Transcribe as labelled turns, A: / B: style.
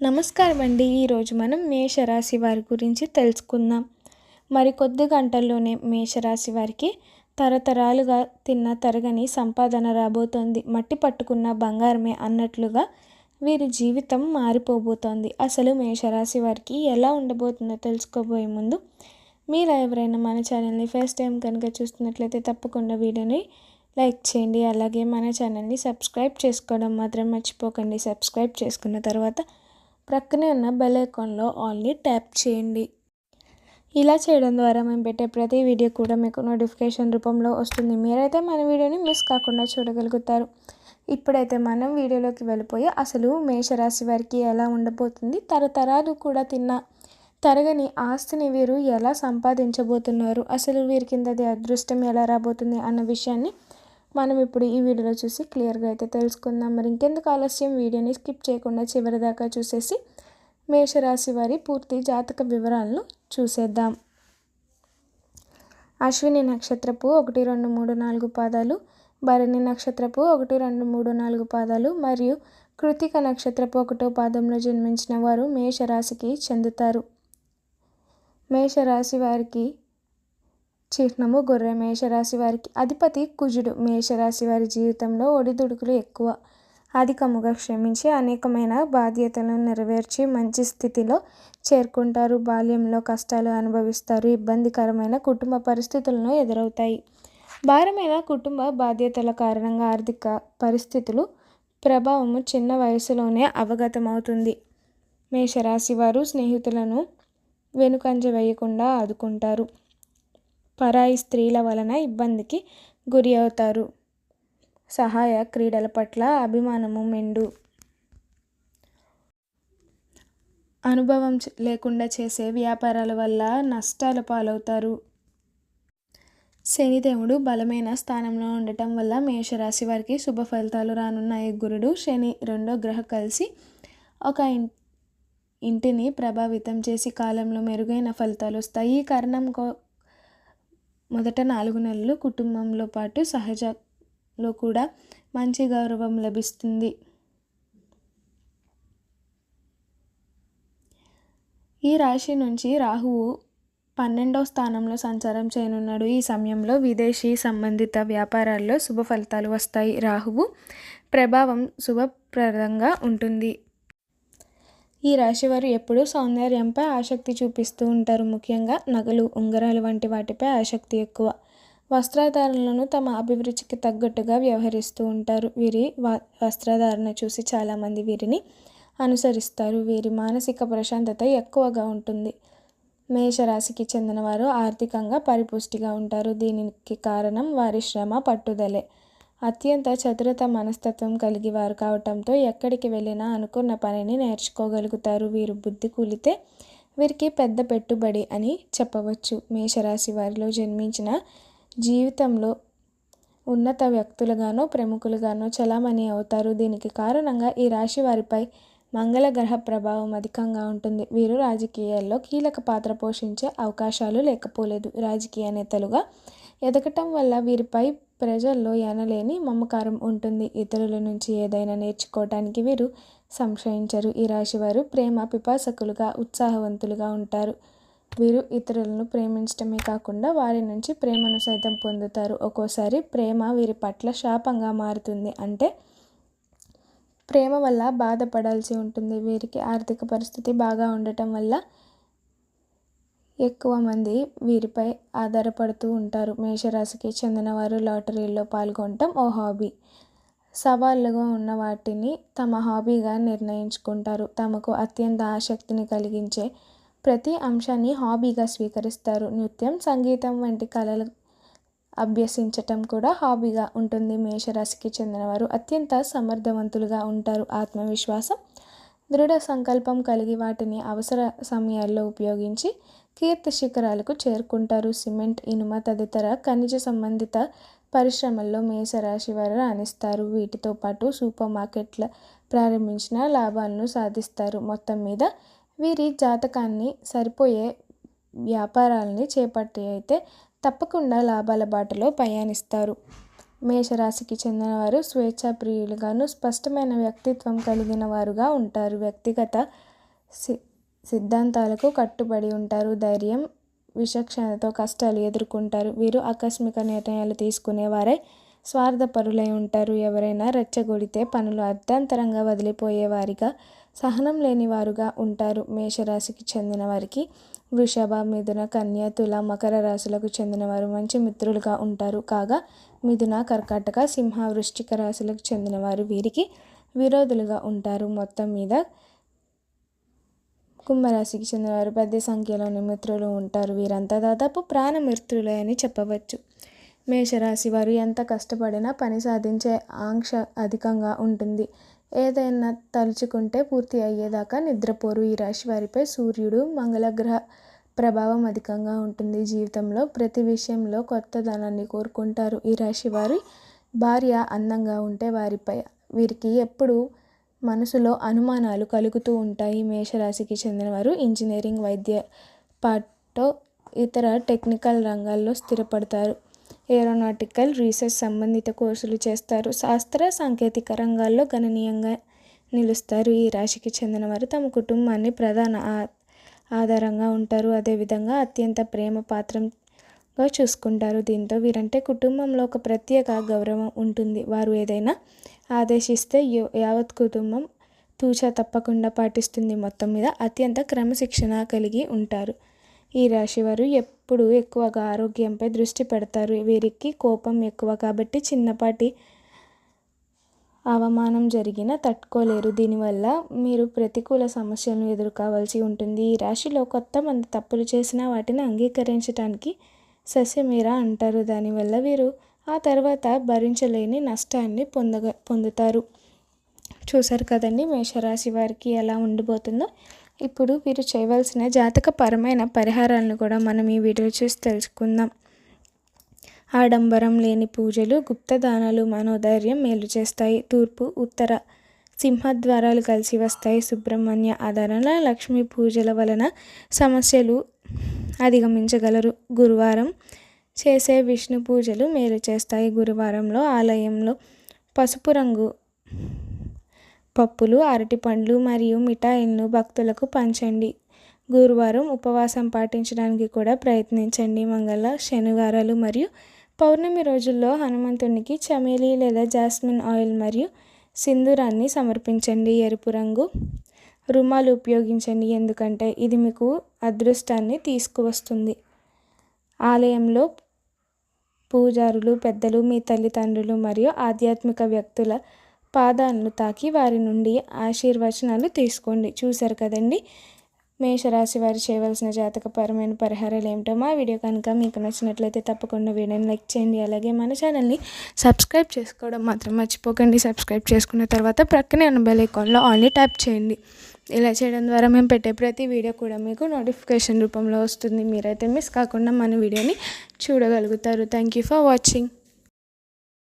A: నమస్కారం అండి ఈరోజు మనం మేషరాశి వారి గురించి తెలుసుకుందాం. మరి కొద్ది గంటల్లోనే మేషరాశి వారికి తరతరాలుగా తిన్న తరగని సంపాదన రాబోతోంది. మట్టి పట్టుకున్న బంగారమే అన్నట్లుగా వీరి జీవితం మారిపోబోతోంది. అసలు మేషరాశి వారికి ఎలా ఉండబోతుందో తెలుసుకోబోయే ముందు మీరు ఎవరైనా మన ఛానల్ని ఫస్ట్ టైం కనుక చూస్తున్నట్లయితే తప్పకుండా వీడియోని లైక్ చేయండి. అలాగే మన ఛానల్ని సబ్స్క్రైబ్ చేసుకోవడం మాత్రం మర్చిపోకండి. సబ్స్క్రైబ్ చేసుకున్న తర్వాత ప్రక్కనే ఉన్న బెల్ ఐకాన్లో ఆల్ని ట్యాప్ చేయండి. ఇలా చేయడం ద్వారా మేము పెట్టే ప్రతి వీడియో కూడా మీకు నోటిఫికేషన్ రూపంలో వస్తుంది. మీరైతే మన వీడియోని మిస్ కాకుండా చూడగలుగుతారు. ఇప్పుడైతే మనం వీడియోలోకి వెళ్ళిపోయి అసలు మేషరాశి వారికి ఎలా ఉండబోతుంది? తరతరాలు కూడా తిన్న తరగని ఆస్తిని వీరు ఎలా సంపాదించబోతున్నారు? అసలు వీరి కిందది అదృష్టం ఎలా రాబోతుంది? అన్న విషయాన్ని మనం ఇప్పుడు ఈ వీడియోలో చూసి క్లియర్గా అయితే తెలుసుకుందాం. మరి ఇంకెందుకు ఆలస్యం? వీడియోని స్కిప్ చేయకుండా చివరి దాకా చూసేసి మేషరాశి వారి పూర్తి జాతక వివరాలను చూసేద్దాం. అశ్విని నక్షత్రపు ఒకటి రెండు మూడు నాలుగు పాదాలు భరణి నక్షత్రపు ఒకటి రెండు మూడు నాలుగు పాదాలు మరియు కృతిక నక్షత్రపు ఒకటో పాదంలో జన్మించిన వారు మేషరాశికి చెందుతారు. మేషరాశి వారికి చిహ్నము గొర్రె మేషరాశి వారికి. అధిపతి కుజుడు మేషరాశి వారి జీవితంలో ఒడిదుడుకులు ఎక్కువ. అధికముగా క్షమించి అనేకమైన బాధ్యతలను నెరవేర్చి మంచి స్థితిలో చేరుకుంటారు. బాల్యంలో కష్టాలు అనుభవిస్తారు. ఇబ్బందికరమైన కుటుంబ పరిస్థితులను ఎదురవుతాయి. భారమైన కుటుంబ బాధ్యతల కారణంగా ఆర్థిక పరిస్థితులు ప్రభావము చిన్న వయసులోనే అవగతమవుతుంది. మేషరాశి వారు స్నేహితులను వెనుకంజ వేయకుండా ఆదుకుంటారు. పరాయి స్త్రీల వలన ఇబ్బందికి గురి అవుతారు. సహాయ క్రీడల పట్ల అభిమానము మెండు. అనుభవం లేకుండా చేసే వ్యాపారాల వల్ల నష్టాల పాలవుతారు. శనిదేవుడు బలమైన స్థానంలో ఉండటం వల్ల మేషరాశి వారికి శుభ ఫలితాలు రానున్నాయి. గురుడు శని రెండో గ్రహ కలిసి ఒక ఇంటిని ప్రభావితం చేసి కాలంలో మెరుగైన ఫలితాలు వస్తాయి. ఈ కారణం మొదట నాలుగు నెలలు కుటుంబంలో పాటు సహజలో కూడా మంచి గౌరవం లభిస్తుంది. ఈ రాశి నుంచి రాహువు పన్నెండవ స్థానంలో సంచారం చేయనున్నాడు. ఈ సమయంలో విదేశీ సంబంధిత వ్యాపారాల్లో శుభ ఫలితాలు వస్తాయి. రాహువు ప్రభావం శుభప్రదంగా ఉంటుంది. ఈ రాశివారు ఎప్పుడూ సౌందర్యంపై ఆసక్తి చూపిస్తూ ఉంటారు. ముఖ్యంగా నగలు ఉంగరాలు వంటి వాటిపై ఆసక్తి ఎక్కువ. వస్త్రధారణలను తమ అభిరుచికి తగ్గట్టుగా వ్యవహరిస్తూ ఉంటారు. వీరి వస్త్రధారణ చూసి చాలామంది వీరిని అనుసరిస్తారు. వీరి మానసిక ప్రశాంతత ఎక్కువగా ఉంటుంది. మేషరాశికి చెందినవారు ఆర్థికంగా పరిపుష్టిగా ఉంటారు. దీనికి కారణం వారి శ్రమ పట్టుదలే. అత్యంత చతురత మనస్తత్వం కలిగి వారు కావటంతో ఎక్కడికి వెళ్ళినా అనుకున్న పనిని నేర్చుకోగలుగుతారు. వీరు బుద్ధి కూలితే వీరికి పెద్ద పెట్టుబడి అని చెప్పవచ్చు. మేషరాశి వారిలో జన్మించిన జీవితంలో ఉన్నత వ్యక్తులుగానో ప్రముఖులుగానో చలామణి అవుతారు. దీనికి కారణంగా ఈ రాశి వారిపై మంగళ గ్రహ ప్రభావం అధికంగా ఉంటుంది. వీరు రాజకీయాల్లో కీలక పాత్ర పోషించే అవకాశాలు లేకపోలేదు. రాజకీయ నేతలుగా ఎదగటం వల్ల వీరిపై ప్రజల్లో ఎనలేని మమకారం ఉంటుంది. ఇతరుల నుంచి ఏదైనా నేర్చుకోవటానికి వీరు సంశయించరు. ఈ రాశివారు ప్రేమ పిపాసకులుగా ఉత్సాహవంతులుగా ఉంటారు. వీరు ఇతరులను ప్రేమించడమే కాకుండా వారి నుంచి ప్రేమను సైతం పొందుతారు. ఒక్కోసారి ప్రేమ వీరి పట్ల శాపంగా మారుతుంది. అంటే ప్రేమ వల్ల బాధపడాల్సి ఉంటుంది. వీరికి ఆర్థిక పరిస్థితి బాగా ఉండటం వల్ల ఎక్కువ మంది వీరిపై ఆధారపడుతూ ఉంటారు. మేషరాశికి చెందిన వారు లాటరీల్లో పాల్గొనటం ఓ హాబీ. సవాళ్ళుగా ఉన్న వాటిని తమ హాబీగా నిర్ణయించుకుంటారు. తమకు అత్యంత ఆసక్తిని కలిగించే ప్రతి అంశాన్ని హాబీగా స్వీకరిస్తారు. నృత్యం సంగీతం వంటి కళలు అభ్యసించటం కూడా హాబీగా ఉంటుంది. మేషరాశికి చెందినవారు అత్యంత సమర్థవంతులుగా ఉంటారు. ఆత్మవిశ్వాసం దృఢ సంకల్పం కలిగి వాటిని అవసర సమయాల్లో ఉపయోగించి కీర్తి శిఖరాలకు చేరుకుంటారు. సిమెంట్ ఇనుమ తదితర ఖనిజ సంబంధిత పరిశ్రమల్లో మేషరాశి వారు రాణిస్తారు. వీటితో పాటు సూపర్ మార్కెట్ల ప్రారంభించిన లాభాలను సాధిస్తారు. మొత్తం మీద వీరి జాతకాన్ని సరిపోయే వ్యాపారాలని చేపట్టి అయితే తప్పకుండా లాభాల బాటలో ప్రయాణిస్తారు మేషరాశికి చెందినవారు స్వేచ్ఛాప్రియులుగాను స్పష్టమైన వ్యక్తిత్వం కలిగిన వారుగా ఉంటారు. వ్యక్తిగత సి సిద్ధాంతాలకు కట్టుబడి ఉంటారు. ధైర్యం విచక్షణతో కష్టాలు ఎదుర్కొంటారు. వీరు ఆకస్మిక నిర్ణయాలు తీసుకునేవారై స్వార్థపరులై ఉంటారు. ఎవరైనా రెచ్చగొడితే పనులు అర్ధాంతరంగా వదిలిపోయేవారిగా సహనం లేనివారుగా ఉంటారు. మేషరాశికి చెందిన వారికి వృషభ మిథున కన్య తుల మకర రాశులకు చెందినవారు మంచి మిత్రులుగా ఉంటారు. కాగా మిథున కర్కాటక సింహ వృశ్చిక రాశులకు చెందినవారు వీరికి విరోధులుగా ఉంటారు. మొత్తం మీద కుంభరాశికి చెందినవారు పెద్ద సంఖ్యలోని మిత్రులు ఉంటారు. వీరంతా దాదాపు ప్రాణమిత్రులే అని చెప్పవచ్చు. మేషరాశి వారు ఎంత కష్టపడినా పని సాధించే ఆంక్ష అధికంగా ఉంటుంది. ఏదైనా తలుచుకుంటే పూర్తి అయ్యేదాకా నిద్రపోరు. ఈ రాశి వారిపై సూర్యుడు మంగళగ్రహ ప్రభావం అధికంగా ఉంటుంది. జీవితంలో ప్రతి విషయంలో కొత్తదనాన్ని కోరుకుంటారు. ఈ రాశి వారి భార్య అందంగా ఉంటే వారిపై వీరికి ఎప్పుడూ మనసులో అనుమానాలు కలుగుతూ ఉంటాయి. మేషరాశికి చెందినవారు ఇంజనీరింగ్ వైద్య పాటో ఇతర టెక్నికల్ రంగాల్లో స్థిరపడతారు. ఏరోనాటికల్ రీసెర్చ్ సంబంధిత కోర్సులు చేస్తారు. శాస్త్ర సాంకేతిక రంగాల్లో గణనీయంగా నిలుస్తారు. ఈ రాశికి చెందినవారు తమ కుటుంబాన్ని ప్రధాన ఆధారంగా ఉంటారు. అదేవిధంగా అత్యంత ప్రేమ పాత్రం గా చూసుకుంటారు. దీంతో వీరంటే కుటుంబంలో ఒక ప్రత్యేక గౌరవం ఉంటుంది. వారు ఏదైనా ఆదేశిస్తే యావత్ కుటుంబం తూచా తప్పకుండా పాటిస్తుంది. మొత్తం మీద అత్యంత క్రమశిక్షణ కలిగి ఉంటారు. ఈ రాశి వారు ఎప్పుడు ఎక్కువగా ఆరోగ్యంపై దృష్టి పెడతారు. వీరికి కోపం ఎక్కువ కాబట్టి చిన్నపాటి అవమానం జరిగినా తట్టుకోలేరు. దీనివల్ల మీరు ప్రతికూల సమస్యలను ఎదుర్కోవాల్సి ఉంటుంది. ఈ రాశిలో కొత్త మంది తప్పులు చేసిన వాటిని అంగీకరించడానికి సస్యమీర అంటారు. దానివల్ల వీరు ఆ తర్వాత భరించలేని నష్టాన్ని పొందగ పొందుతారు. చూసారు కదండి మేషరాశి వారికి ఎలా ఉండిపోతుందో? ఇప్పుడు వీరు చేయవలసిన జాతకపరమైన పరిహారాలను కూడా మనం ఈ వీడియో చూసి తెలుసుకుందాం. ఆడంబరం లేని పూజలు గుప్తదానాలు మనోధైర్యం మేలు చేస్తాయి. తూర్పు ఉత్తర సింహద్వారాలు కలిసి వస్తాయి. సుబ్రహ్మణ్య ఆధారణ లక్ష్మీ పూజల వలన సమస్యలు అధిగమించగలరు. గురువారం చేసే విష్ణు పూజలు మేలు చేస్తాయి. గురువారంలో ఆలయంలో పసుపు రంగు పప్పులు అరటిపండ్లు మరియు మిఠాయిలను భక్తులకు పంచండి. గురువారం ఉపవాసం పాటించడానికి కూడా ప్రయత్నించండి. మంగళ శనివారాలు మరియు పౌర్ణమి రోజుల్లో హనుమంతునికి చమేలి లేదా జాస్మిన్ ఆయిల్ మరియు సింధూరాన్ని సమర్పించండి. ఎరుపు రంగు రుమాలు ఉపయోగించండి ఎందుకంటే ఇది మీకు అదృష్టాన్ని తీసుకువస్తుంది. ఆలయంలో పూజారులు పెద్దలు మీ తల్లిదండ్రులు మరియు ఆధ్యాత్మిక వ్యక్తుల పాదాలను తాకి వారి నుండి ఆశీర్వచనాలు తీసుకోండి. చూశారు కదండి? మేషరాశి వారు చేయవలసిన జాతకపరమైన పరిహారాలు ఏమిటో మా వీడియో కనుక మీకు నచ్చినట్లయితే తప్పకుండా వీడియోని లైక్ చేయండి. అలాగే మన ఛానల్ని సబ్స్క్రైబ్ చేసుకోవడం మాత్రం మర్చిపోకండి. సబ్స్క్రైబ్ చేసుకున్న తర్వాత ప్రక్కనే ఉన్న బెల్ ఐకాన్లో ఆన్లీ ట్యాప్ చేయండి. ఇలా చేయడం ద్వారా మేము పెట్టే ప్రతి వీడియో కూడా మీకు నోటిఫికేషన్ రూపంలో వస్తుంది. మీరైతే మిస్ కాకుండా మన వీడియోని చూడగలుగుతారు. Thank you for watching